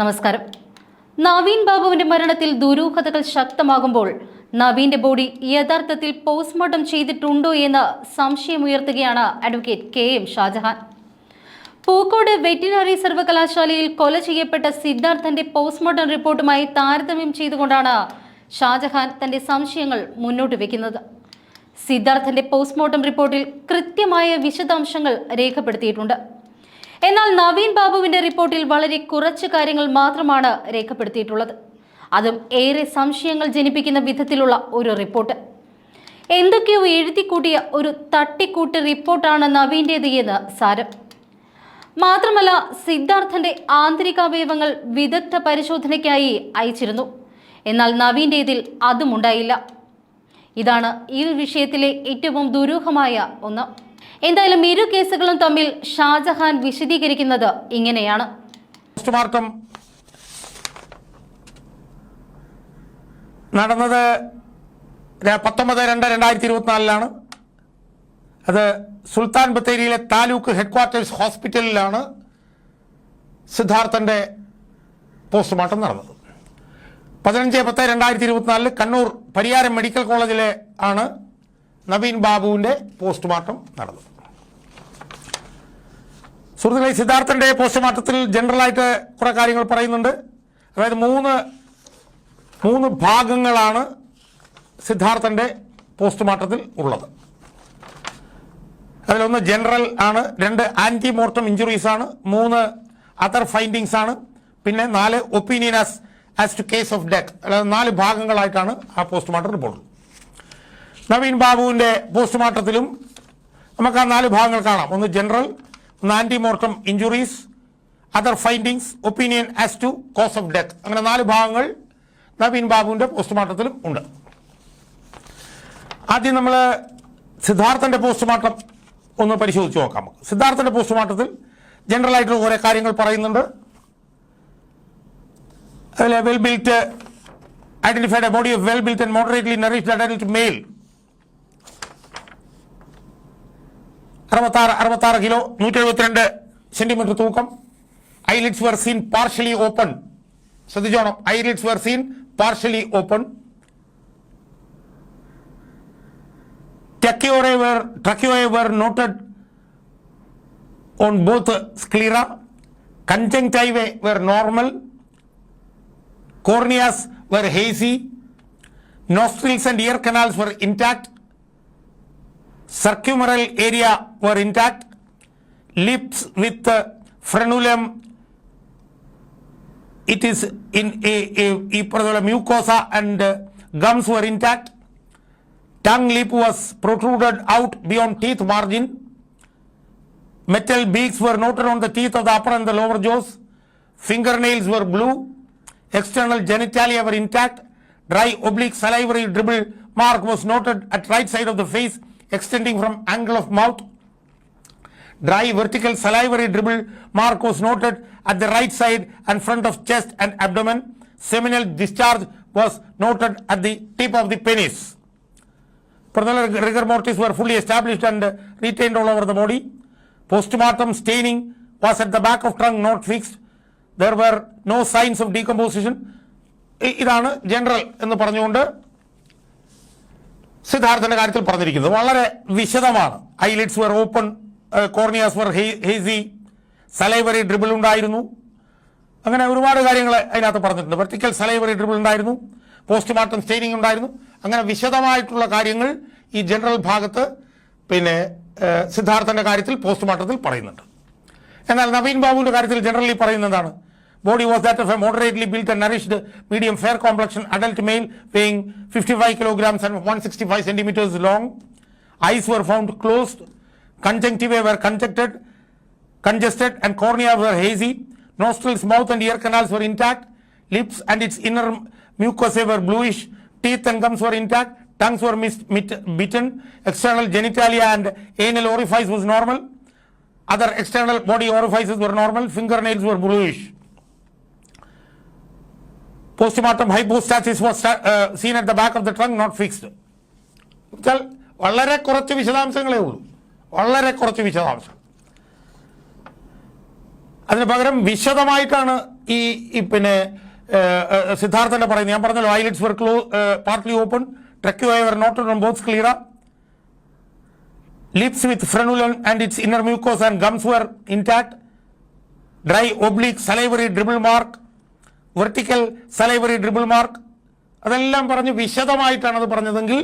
നമസ്കാരം. നവീൻ ബാബുവിന്റെ മരണത്തിൽ ദുരൂഹതകൾ ശക്തമാകുമ്പോൾ നവീന്റെ ബോഡി യഥാർത്ഥത്തിൽ പോസ്റ്റ്മോർട്ടം ചെയ്തിട്ടുണ്ടോ എന്ന് സംശയമുയർത്തുകയാണ് advocate K M Shajahan. Pookode veterinary സർവകലാശാലയിൽ കൊല ചെയ്യപ്പെട്ട സിദ്ധാർത്ഥന്റെ പോസ്റ്റ്മോർട്ടം റിപ്പോർട്ടുമായി താരതമ്യം ചെയ്തുകൊണ്ടാണ് ഷാജഹാൻ തന്റെ സംശയങ്ങൾ മുന്നോട്ട് വെക്കുന്നത്. സിദ്ധാർത്ഥന്റെ പോസ്റ്റ്മോർട്ടം റിപ്പോർട്ടിൽ കൃത്യമായ വിശദാംശങ്ങൾ രേഖപ്പെടുത്തിയിട്ടുണ്ട്. എന്നാൽ നവീൻ ബാബുവിന്റെ റിപ്പോർട്ടിൽ വളരെ കുറച്ച് കാര്യങ്ങൾ മാത്രമാണ് രേഖപ്പെടുത്തിയിട്ടുള്ളത്. അതും ഏറെ സംശയങ്ങൾ ജനിപ്പിക്കുന്ന വിധത്തിലുള്ള ഒരു റിപ്പോർട്ട്. എന്തൊക്കെയോ എഴുതിക്കൂട്ടിയ ഒരു തട്ടിക്കൂട്ട് റിപ്പോർട്ടാണ് നവീന്റേത് എന്ന് സാരം. മാത്രമല്ല സിദ്ധാർത്ഥന്റെ ആന്തരികാവയവങ്ങൾ വിദഗ്ധ പരിശോധനയ്ക്കായി അയച്ചിരുന്നു. എന്നാൽ നവീന്റേതിൽ അതും ഉണ്ടായില്ല ഇതാണ് ഈ വിഷയത്തിലെ ഏറ്റവും ദുരൂഹമായ ഒന്ന്. എന്തായാലും ഇരു കേസുകളും തമ്മിൽ ഷാജഹാൻ വിശദീകരിക്കുന്നത് ഇങ്ങനെയാണ്. നടന്നത് പത്തൊമ്പത് രണ്ട് രണ്ടായിരത്തി ഇരുപത്തിനാലിലാണ് അത് സുൽത്താൻ ബത്തേരിയിലെ താലൂക്ക് ഹെഡ്ക്വാർട്ടേഴ്സ് ഹോസ്പിറ്റലിലാണ് സിദ്ധാർത്ഥന്റെ പോസ്റ്റ്മോർട്ടം നടന്നത്. പതിനഞ്ച് പത്ത് രണ്ടായിരത്തി ഇരുപത്തിനാലിൽ കണ്ണൂർ പരിയാരം മെഡിക്കൽ കോളേജിലെ ആണ് നവീൻ ബാബുവിന്റെ പോസ്റ്റ്മോർട്ടം നടന്നു. സുഹൃത്തുക്കളെ സിദ്ധാർത്ഥന്റെ പോസ്റ്റ്മോർട്ടത്തിൽ ജനറലായിട്ട് കുറെ കാര്യങ്ങൾ പറയുന്നുണ്ട്. അതായത് മൂന്ന് മൂന്ന് ഭാഗങ്ങളാണ് സിദ്ധാർത്ഥന്റെ പോസ്റ്റ്മോർട്ടത്തിൽ ഉള്ളത്. അതിലൊന്ന് ജനറൽ ആണ് രണ്ട് ആന്റി മോർട്ടം ഇഞ്ചുറീസ് ആണ് മൂന്ന് അതർ ഫൈൻഡിങ്സ് ആണ് പിന്നെ നാല് opinion as as to case of death. അതായത് നാല് ഭാഗങ്ങളായിട്ടാണ് ആ പോസ്റ്റ്മോർട്ടം റിപ്പോർട്ട്. നവീൻ ബാബുവിന്റെ പോസ്റ്റ്മോർട്ടത്തിലും നമുക്ക് ആ നാല് ഭാഗങ്ങൾ കാണാം. ഒന്ന് ജനറൽ ഒന്ന് antemortem injuries other findings opinion as to cause of death അങ്ങനെ നാല് ഭാഗങ്ങൾ നവീൻ ബാബുവിന്റെ പോസ്റ്റ്മോർട്ടത്തിലും ഉണ്ട്. ആദ്യം നമ്മൾ സിദ്ധാർത്ഥന്റെ പോസ്റ്റ്മോർട്ടം ഒന്ന് പരിശോധിച്ച് നോക്കാം. സിദ്ധാർത്ഥന്റെ പോസ്റ്റ്മോർട്ടത്തിൽ ജനറൽ ആയിട്ടുള്ള കുറേ കാര്യങ്ങൾ പറയുന്നുണ്ട്. Well built identified body of well built and moderately nourished adult male അറുപത്താറ് അറുപത്താറ് കിലോ നൂറ്റി എഴുപത്തിരണ്ട് സെന്റിമീറ്റർ തൂക്കം eyelids were seen partially open ശ്രദ്ധിച്ചോണം eyelids were seen partially open Tracheoe were, tracheoe were noted on both sclera, conjunctiva were normal, corneas were hazy, nostrils and ear canals were intact, circumferal area were intact, lips with uh, frenulum, it is in a, a, a mucosa and uh, gums were intact, tongue lip was protruded out beyond teeth margin, metal beaks were noted on the teeth of the upper and the lower jaws, fingernails were blue, external genitalia were intact, dry oblique salivary dribble mark was noted at right side of the face extending from angle of mouth, Dry vertical salivary dribble mark was noted at the right side and front of chest and abdomen. Seminal discharge was noted at the tip of the penis. Further rigor mortis were fully established and retained all over the body. Postmortem staining was at the back of trunk not fixed. There were no signs of decomposition. ഇതാണ് general എന്ന് പറഞ്ഞുകൊണ്ട് സിദ്ധാർത്ഥന്റെ കാര്യത്തിൽ പറഞ്ഞിരിക്കുന്നത് വളരെ വിശദമാണ്. Eyelids were open corneas were hazy salivary dribble ഉണ്ടായിരുന്നു. അങ്ങനെ ഒരുപാട് കാര്യങ്ങൾ അതിനകത്ത് പറഞ്ഞിട്ടുണ്ട്. വെർട്ടിക്കൽ സലൈവറി ഡ്രിബിൾ ഉണ്ടായിരുന്നു. പോസ്റ്റ്മോർട്ടം സ്റ്റെയിനിങ് ഉണ്ടായിരുന്നു. അങ്ങനെ വിശദമായിട്ടുള്ള കാര്യങ്ങൾ ഈ ജനറൽ ഭാഗത്ത് പിന്നെ സിദ്ധാർത്ഥന്റെ കാര്യത്തിൽ പോസ്റ്റ്മോർട്ടത്തിൽ പറയുന്നുണ്ട്. എന്നാൽ നവീൻ ബാബുവിന്റെ കാര്യത്തിൽ ജനറലി പറയുന്നത് Body was that of a moderately built and nourished, medium fair complexion adult male weighing 55 kilograms and 165 centimeters long. Eyes were found closed, conjunctiva were conjected, congested and cornea were hazy. Nostrils, mouth and ear canals were intact. Lips and its inner mucosa were bluish. Teeth and gums were intact. Tongues were mit, bitten. External genitalia and anal orifice was normal. Other external body orifices were normal. Fingernails were bluish. Hypostasis was uh, seen at the back of the trunk not fixed വെച്ചാൽ വളരെ കുറച്ച് വിശദാംശങ്ങളേ ഉള്ളൂ വളരെ കുറച്ച് വിശദാംശം അതിന് പകരം വിശദമായിട്ടാണ് ഈ പിന്നെ ഏഹ്, പറയുന്നത് ഞാൻ പറഞ്ഞല്ലോ eyelids were close partly open truck were not on both clear lips with frenulum and its inner mucosa and gums were intact, dry oblique salivary dribble mark, vertical salivary dribble mark അതെല്ലാം പറഞ്ഞ് വിശദമായിട്ടാണ് അത് പറഞ്ഞതെങ്കിൽ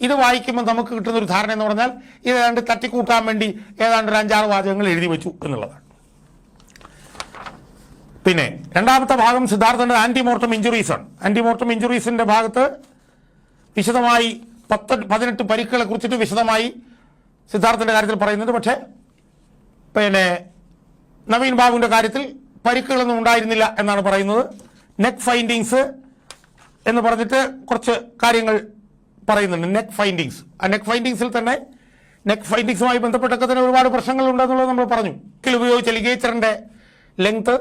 ഇത് വായിക്കുമ്പോൾ നമുക്ക് കിട്ടുന്ന ഒരു ധാരണ എന്ന് പറഞ്ഞാൽ ഇത് ഏതാണ്ട് തട്ടിക്കൂട്ടാൻ വേണ്ടി ഏതാണ്ട് ഒരു അഞ്ചാറ് വാചകങ്ങൾ എഴുതി വെച്ചു എന്നുള്ളതാണ്. പിന്നെ രണ്ടാമത്തെ ഭാഗം സിദ്ധാർത്ഥന്റെ ആന്റിമോർട്ടം ഇഞ്ചുറീസ് ആണ്. ആന്റിമോർട്ടം ഇഞ്ചുറീസിന്റെ ഭാഗത്ത് വിശദമായി പത്ത് പതിനെട്ട് പരിക്കുകളെ കുറിച്ചിട്ട് വിശദമായി സിദ്ധാർത്ഥന്റെ കാര്യത്തിൽ പറയുന്നുണ്ട്. പക്ഷേ പിന്നെ നവീൻ ബാബുവിന്റെ കാര്യത്തിൽ പരിക്കുകളൊന്നും ഉണ്ടായിരുന്നില്ല എന്നാണ് പറയുന്നത്. നെക്ക് ഫൈൻഡിങ്സ് എന്ന് പറഞ്ഞിട്ട് കുറച്ച് കാര്യങ്ങൾ പറയുന്നുണ്ട്. നെക്ക് ഫൈൻഡിങ്സ് ആ നെക്ക് ഫൈൻഡിങ്സിൽ തന്നെ നെക്ക് ഫൈൻഡിങ്സുമായി ബന്ധപ്പെട്ടൊക്കെ തന്നെ ഒരുപാട് പ്രശ്നങ്ങൾ പ്രശ്നങ്ങളുണ്ടെന്നുള്ളത് നമ്മൾ പറഞ്ഞു. ഇതിൽ ഉപയോഗിച്ച ലിഗേച്ചറിന്റെ ലെങ്ത്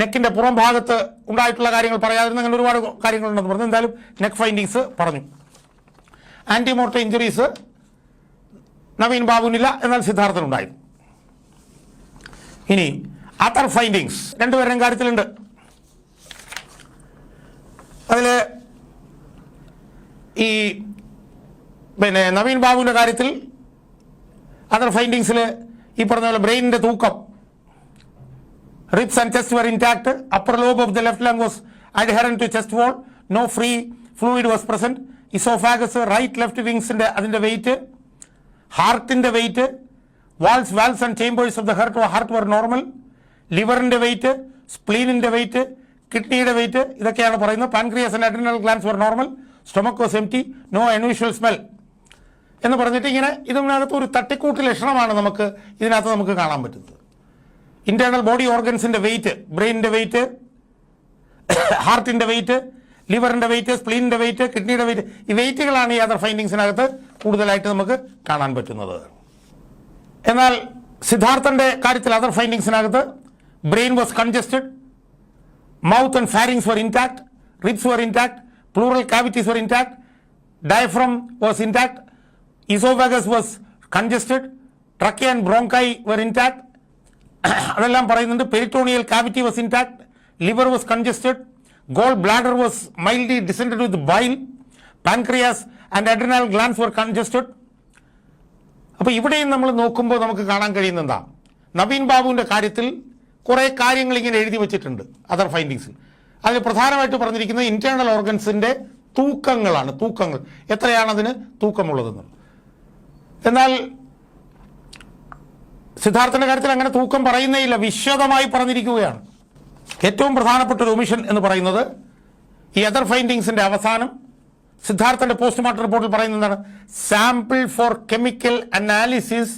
നെക്കിന്റെ പുറം ഭാഗത്ത് ഉണ്ടായിട്ടുള്ള കാര്യങ്ങൾ പറയാതിരുന്ന അങ്ങനെ ഒരുപാട് കാര്യങ്ങളുണ്ടെന്ന് പറഞ്ഞു. എന്തായാലും നെക്ക് ഫൈൻഡിങ്സ് പറഞ്ഞു. ആന്റിമോർട്ട ഇഞ്ചുറീസ് നവീൻ ബാബുനില്ല എന്നാൽ സിദ്ധാർത്ഥനുണ്ടായിരുന്നു. ഇനി അതർ ഫൈൻഡിങ്സ് രണ്ടുപേരും കാര്യത്തിലുണ്ട്. അതിൽ ഈ പിന്നെ നവീൻ ബാബുവിന്റെ കാര്യത്തിൽ അതർ ഫൈൻഡിങ്സിൽ ഈ പറഞ്ഞ പോലെ ബ്രെയിനിന്റെ തൂക്കം. Ribs and chest were intact upper lobe of the left lung was adherent to chest wall no free fluid was present oesophagus right left വിങ്സിന്റെ അതിന്റെ വെയിറ്റ് ഹാർട്ടിന്റെ weight walls walls and chambers of the heart heart were normal ലിവറിന്റെ weight സ്പ്ലീനിന്റെ weight കിഡ്നിയുടെ weight ഇതൊക്കെയാണ് പറയുന്നത്. Pancreas and adrenal glands for normal stomach was T no unusual smell എന്ന് പറഞ്ഞിട്ട് ഇങ്ങനെ ഇതിനകത്ത് ഒരു തട്ടിക്കൂട്ട് ലക്ഷണമാണ് നമുക്ക് ഇതിനകത്ത് നമുക്ക് കാണാൻ പറ്റുന്നത്. ഇന്റേണൽ ബോഡി ഓർഗൻസിന്റെ വെയിറ്റ് ബ്രെയിനിന്റെ വെയിറ്റ് ഹാർട്ടിന്റെ വെയിറ്റ് ലിവറിന്റെ വെയിറ്റ് സ്പ്ലീനിന്റെ വെയിറ്റ് കിഡ്നിയുടെ വെയിറ്റ് ഈ വെയിറ്റുകളാണ് ഈ അതർ ഫൈൻഡിങ്സിനകത്ത് കൂടുതലായിട്ട് നമുക്ക് കാണാൻ പറ്റുന്നത്. എന്നാൽ സിദ്ധാർത്ഥന്റെ കാര്യത്തിൽ അതർ ഫൈൻഡിങ്സിനകത്ത് brain was congested mouth and pharynx were intact ribs were intact pleural cavities were intact diaphragm was intact oesophagus was congested trachea and bronchi were intact അതെല്ലാം പറയുന്നുണ്ട്. Peritoneal cavity was intact liver was congested gall bladder was mildly distended with bile pancreas and adrenal glands were congested അപ്പോൾ ഇവിടെയും നമ്മൾ നോക്കുമ്പോൾ നമുക്ക് കാണാൻ കഴിയുന്ന എന്താ? നവീൻ ബാബുവിന്റെ കാര്യത്തിൽ കുറേ കാര്യങ്ങൾ ഇങ്ങനെ എഴുതി വെച്ചിട്ടുണ്ട് അതർ ഫൈൻഡിങ്സിൽ അതിൽ പ്രധാനമായിട്ട് പറഞ്ഞിരിക്കുന്നത് ഇന്റേണൽ ഓർഗൻസിന്റെ തൂക്കങ്ങളാണ് തൂക്കങ്ങൾ. എത്രയാണ് അതിന് തൂക്കമുള്ളതെന്ന്. എന്നാൽ സിദ്ധാർത്ഥന്റെ കാര്യത്തിൽ അങ്ങനെ തൂക്കം പറയുന്നേയില്ല വിശദമായി പറഞ്ഞിരിക്കുകയാണ്. ഏറ്റവും പ്രധാനപ്പെട്ട ഒരു ഒമിഷൻ എന്ന് പറയുന്നത് ഈ അതർ ഫൈൻഡിങ്സിന്റെ അവസാനം സിദ്ധാർത്ഥന്റെ പോസ്റ്റ്മോർട്ടം റിപ്പോർട്ടിൽ പറയുന്നത് എന്താണ്? Sample for chemical analysis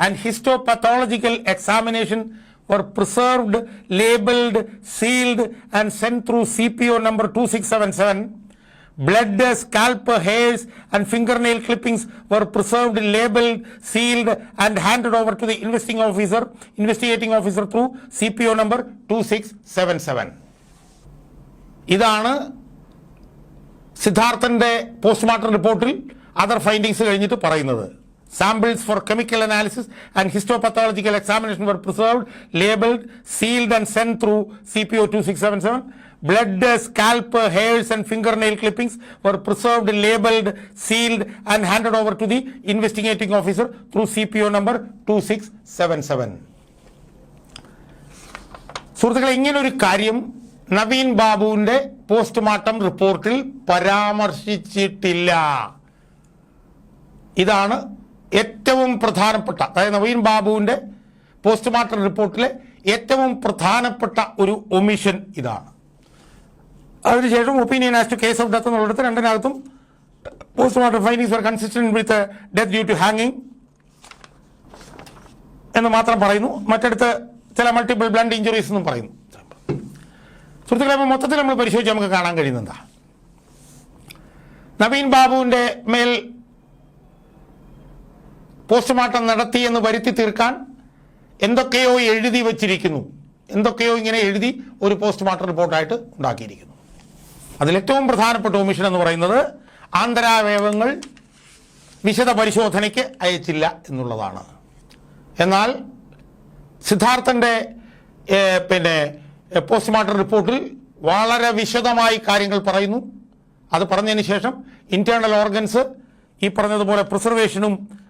and histopathological examination were preserved, labeled, sealed, and sent through CPO number 2677. Blood, scalp hairs, and fingernail clippings were preserved, labeled, sealed, and handed over to the investigating officer, investigating officer through CPO number 2677. ഇതാണ് സിദ്ധാർത്ഥന്റെ postmortem റിപ്പോർട്ടിൽ other findings കഴിഞ്ഞിട്ട് പറയുന്നത് and send through C P O two six seven seven blood scalp hairs and finger nail clippings were preserved labelled sealed and handed over to the investigating officer through C P O number two six seven seven സുഹൃത്തുക്കളെ ഇങ്ങനൊരു കാര്യം നവീൻ ബാബുവിന്റെ postmortem റിപ്പോർട്ടിൽ പരാമർശിച്ചിട്ടില്ല. ഇതാണ് ഏറ്റവും പ്രധാനപ്പെട്ട അതായത് നവീൻ ബാബുവിന്റെ പോസ്റ്റ്മോർട്ടം റിപ്പോർട്ടിലെ ഏറ്റവും പ്രധാനപ്പെട്ട ഒരു ഒമിഷൻ ഇതാണ്. അതിനുശേഷം opinion as to cause of death എന്നുള്ളിടത്ത് രണ്ടിനകത്തും postmortem findings were consistent with death due to ഹാങ്ങിങ് എന്ന് മാത്രം പറയുന്നു. മറ്റടുത്ത് ചില മൾട്ടിപ്പിൾ ബ്ലഡ് ഇഞ്ചുറീസ് എന്നും പറയുന്നു. സുഹൃത്തുക്കളെ അപ്പോൾ മൊത്തത്തിൽ നമ്മൾ പരിശോധിച്ച് നമുക്ക് കാണാൻ കഴിയുന്നതാ നവീൻ ബാബുവിന്റെ മേൽ പോസ്റ്റ്മോർട്ടം നടത്തി എന്ന് വരുത്തി തീർക്കാൻ എന്തൊക്കെയോ എഴുതി വച്ചിരിക്കുന്നു. എന്തൊക്കെയോ ഇങ്ങനെ എഴുതി ഒരു പോസ്റ്റ്മോർട്ടം റിപ്പോർട്ടായിട്ട് ഉണ്ടാക്കിയിരിക്കുന്നു. അതിലേറ്റവും പ്രധാനപ്പെട്ട ഒമിഷൻ എന്ന് പറയുന്നത് ആന്തരാവയവങ്ങൾ വിശദ പരിശോധനയ്ക്ക് അയച്ചില്ല എന്നുള്ളതാണ്. എന്നാൽ സിദ്ധാർത്ഥന്റെ പിന്നെ പോസ്റ്റ്മോർട്ടം റിപ്പോർട്ടിൽ വളരെ വിശദമായി കാര്യങ്ങൾ പറയുന്നു. അത് പറഞ്ഞതിന് ശേഷം ഇന്റേണൽ ഓർഗൻസ് ഈ പറഞ്ഞതുപോലെ പ്രിസർവേഷനും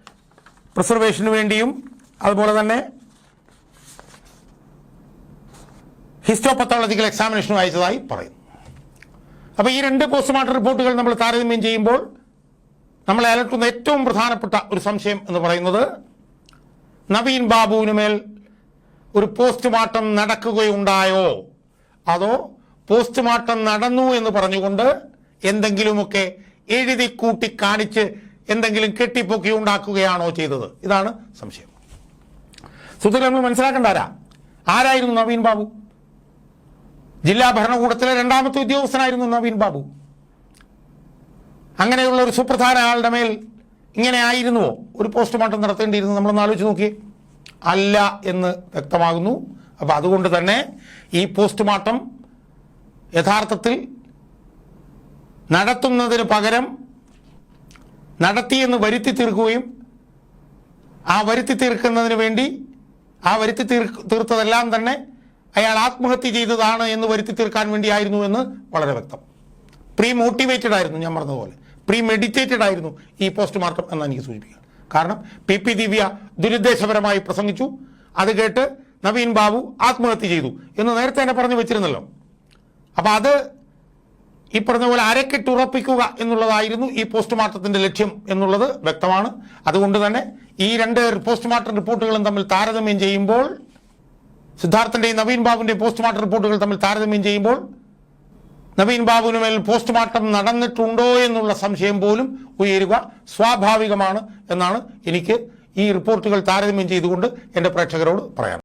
പ്രിസർവേഷന് വേണ്ടിയും അതുപോലെ തന്നെ ഹിസ്റ്റോപത്തോളജിക്കൽ എക്സാമിനേഷനും അയച്ചതായി പറയുന്നു. അപ്പോൾ ഈ രണ്ട് പോസ്റ്റ്മോർട്ടം റിപ്പോർട്ടുകൾ നമ്മൾ താരതമ്യം ചെയ്യുമ്പോൾ നമ്മളെ അലട്ടുന്ന ഏറ്റവും പ്രധാനപ്പെട്ട ഒരു സംശയം എന്ന് പറയുന്നത് നവീൻ ബാബുവിന് മേൽ ഒരു പോസ്റ്റ്മോർട്ടം നടക്കുകയുണ്ടായോ? അതോ പോസ്റ്റ്മോർട്ടം നടന്നു എന്ന് പറഞ്ഞുകൊണ്ട് എന്തെങ്കിലുമൊക്കെ എഴുതി കൂട്ടി കാണിച്ച് എന്തെങ്കിലും കെട്ടിപ്പൊക്കി ഉണ്ടാക്കുകയാണോ ചെയ്തത്? ഇതാണ് സംശയം. സുഹൃത്തുക്കളെ നമ്മൾ മനസ്സിലാക്കേണ്ട ആരാ? ആരായിരുന്നു നവീൻ ബാബു? ജില്ലാ ഭരണകൂടത്തിലെ രണ്ടാമത്തെ ഉദ്യോഗസ്ഥനായിരുന്നു നവീൻ ബാബു. അങ്ങനെയുള്ള ഒരു സുപ്രധാന ആളുടെ മേൽ ഇങ്ങനെ ആയിരുന്നുവോ? ഒരു പോസ്റ്റ്മോർട്ടം നടത്തേണ്ടിയിരുന്നു നമ്മളൊന്ന് ആലോചിച്ച് നോക്കിയേ. അല്ല എന്ന് വ്യക്തമാകുന്നു. അപ്പോൾ അതുകൊണ്ട് തന്നെ ഈ പോസ്റ്റ്മോർട്ടം യഥാർത്ഥത്തിൽ നടത്തുന്നതിന് പകരം നടത്തിയെന്ന് വരുത്തി തീർക്കുകയും ആ വരുത്തി തീർക്കുന്നതിന് വേണ്ടി ആ വരുത്തി തീർ തീർത്തതെല്ലാം തന്നെ അയാൾ ആത്മഹത്യ ചെയ്തതാണ് എന്ന് വരുത്തി തീർക്കാൻ വേണ്ടിയായിരുന്നു എന്ന് വളരെ വ്യക്തം. പ്രീ മോട്ടിവേറ്റഡ് ആയിരുന്നു ഞാൻ പറഞ്ഞതുപോലെ. പ്രീ മെഡിറ്റേറ്റഡ് ആയിരുന്നു ഈ പോസ്റ്റ്മോർട്ടം എന്ന് എനിക്ക് സൂചിപ്പിക്കുക കാരണം പി പി ദിവ്യ ദുരുദ്ദേശപരമായി പ്രസംഗിച്ചു. അത് കേട്ട് നവീൻ ബാബു ആത്മഹത്യ ചെയ്തു എന്ന് നേരത്തെ തന്നെ പറഞ്ഞു വെച്ചിരുന്നല്ലോ. അപ്പം അത് ഈ പറഞ്ഞ പോലെ അരക്കെട്ടുറപ്പിക്കുക എന്നുള്ളതായിരുന്നു ഈ പോസ്റ്റ്മോർട്ടത്തിന്റെ ലക്ഷ്യം എന്നുള്ളത് വ്യക്തമാണ്. അതുകൊണ്ട് തന്നെ ഈ രണ്ട് പോസ്റ്റ്മോർട്ടം റിപ്പോർട്ടുകളും തമ്മിൽ താരതമ്യം ചെയ്യുമ്പോൾ സിദ്ധാർത്ഥന്റെയും നവീൻ ബാബുവിന്റെയും പോസ്റ്റ്മോർട്ടം റിപ്പോർട്ടുകൾ തമ്മിൽ താരതമ്യം ചെയ്യുമ്പോൾ നവീൻ ബാബുവിന് മേൽ പോസ്റ്റ്മോർട്ടം നടന്നിട്ടുണ്ടോ എന്നുള്ള സംശയം പോലും ഉയരുക സ്വാഭാവികമാണ് എന്നാണ് എനിക്ക് ഈ റിപ്പോർട്ടുകൾ താരതമ്യം ചെയ്തുകൊണ്ട് എന്റെ പ്രേക്ഷകരോട് പറയാം